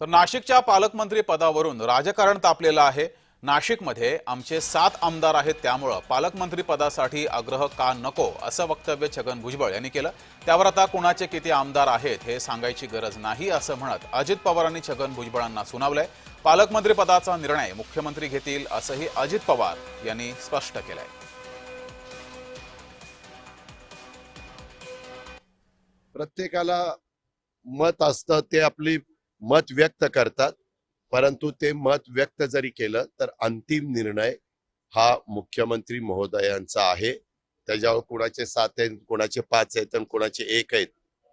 तर नाशिकच्या पालकमंत्री पदावरून राजकारण तापलेलं आहे. नाशिकमध्ये आमचे सात आमदार आहेत त्यामुळं पालकमंत्री पदासाठी आग्रह का नको असं वक्तव्य छगन भुजबळ यांनी केलं. त्यावर आता कुणाचे किती आमदार आहेत हे सांगायची गरज नाही असं म्हणत अजित पवारांनी छगन भुजबळांना सुनावलंय. पालकमंत्री पदाचा निर्णय मुख्यमंत्री घेतील असंही अजित पवार यांनी स्पष्ट केलंय. प्रत्येकाला मत असतं ते आपली मत व्यक्त करतात परंतु ते मत व्यक्त जरी केलं तर अंतिम निर्णय हा मुख्यमंत्री महोदयांचा आहे. त्याच्यावर कुणाचे सात आहेत कुणाचे पाच आहेत आणि कुणाचे एक आहेत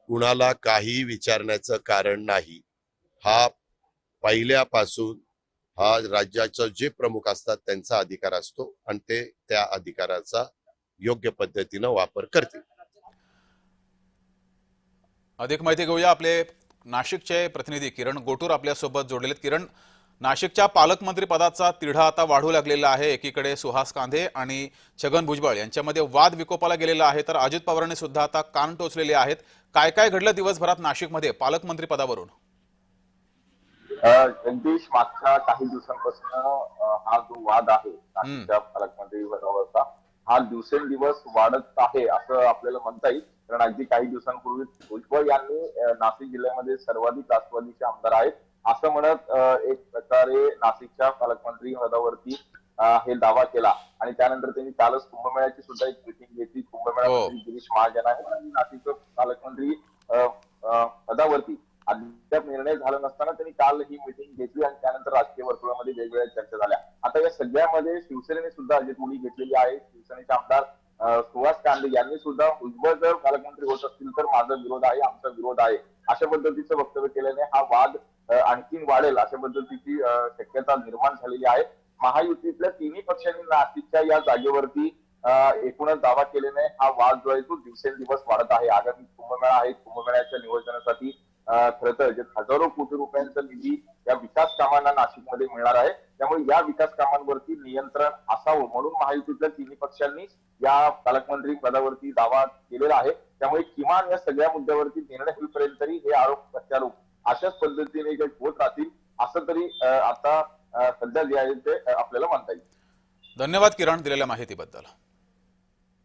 कुणाला काही विचारण्याचं कारण नाही. हा पहिल्यापासून हा राज्याचं जे प्रमुख असतात त्यांचा अधिकार असतो आणि ते त्या अधिकाराचा योग्य पद्धतीनं वापर करतील. अधिक माहिती घेऊया आपले नाशिकचे प्रतिनिधी किरण गोटूर आपल्यासोबत जोडलेले. किरण नाशिकच्या पालकमंत्री पदाचा तिढा आता वाढू लागलेला आहे. एकीकडे सुहास कांधे आणि छगन भुजबळ यांच्यामध्ये वाद विकोपाला गेलेला आहे तर अजित पवारांनी सुद्धा आता कान टोचलेले आहेत. काय काय घडलं दिवसभरात नाशिकमध्ये पालकमंत्री पदावरून जगदीश मागच्या काही दिवसांपासून हा जो वाद आहे नाशिकच्या पालकमंत्री पदावरचा हा दिवसेंदिवस वाढत आहे असं आपल्याला म्हणता येईल. कारण अगदी काही दिवसांपूर्वी भुजबळ यांनी नाशिक जिल्ह्यामध्ये सर्वाधिक राष्ट्रवादीचे आमदार आहेत. असं म्हणत एक प्रकारे नाशिकच्या पालकमंत्री पदावरती हे दावा केला. आणि त्यानंतर त्यांनी कालच कुंभमेळ्याची सुद्धा एक मिटिंग घेतली. कुंभमेळ्यामध्ये गिरीश महाजन आहेत. आणि नाशिकचे पालकमंत्री पदावरती अद्याप निर्णय झाला नसताना त्यांनी काल ही मिटिंग घेतली आणि त्यानंतर राजकीय वर्तुळामध्ये वेगवेगळ्या चर्चा झाल्या. आता या सगळ्यामध्ये शिवसेनेने सुद्धा अजित मुली घेतलेली आहे. शिवसेनेचे आमदार सुहास कांदे यांनी सुद्धा उज्ज्वल जर पालकमंत्री होत असतील तर माझा विरोध आहे आमचा विरोध आहे. अशा पद्धतीचं वक्तव्य केल्याने हा वाद आणखीन वाढेल अशा पद्धतीची शक्यता निर्माण झालेली आहे. महायुतीतल्या तिन्ही पक्षांनी नाशिकच्या या जागेवरती एकूणच दावा केल्याने हा वाद जो आहे तो दिवसेंदिवस वाढत आहे. आगामी कुंभमेळा आहे. कुंभमेळ्याच्या नियोजनासाठी खरं तर जे हजारो कोटी रुपयांचा निधी या विकास कामांना नाशिकमध्ये मिळणार आहे. त्यामुळे या विकास कामांवरती नियंत्रण असावं म्हणून महायुतीतल्या तिन्ही पक्षांनी या पालकमंत्री पदावरती दावा केलेला आहे. त्यामुळे किमान या सगळ्या मुद्द्यावरती निर्णय होईपर्यंत तरी हे आरोप प्रत्यारोप अशाच पद्धतीने काही होत राहतील असं तरी आता सध्या जे आहे ते आपल्याला म्हणता येईल. धन्यवाद किरण दिलेल्या माहितीबद्दल.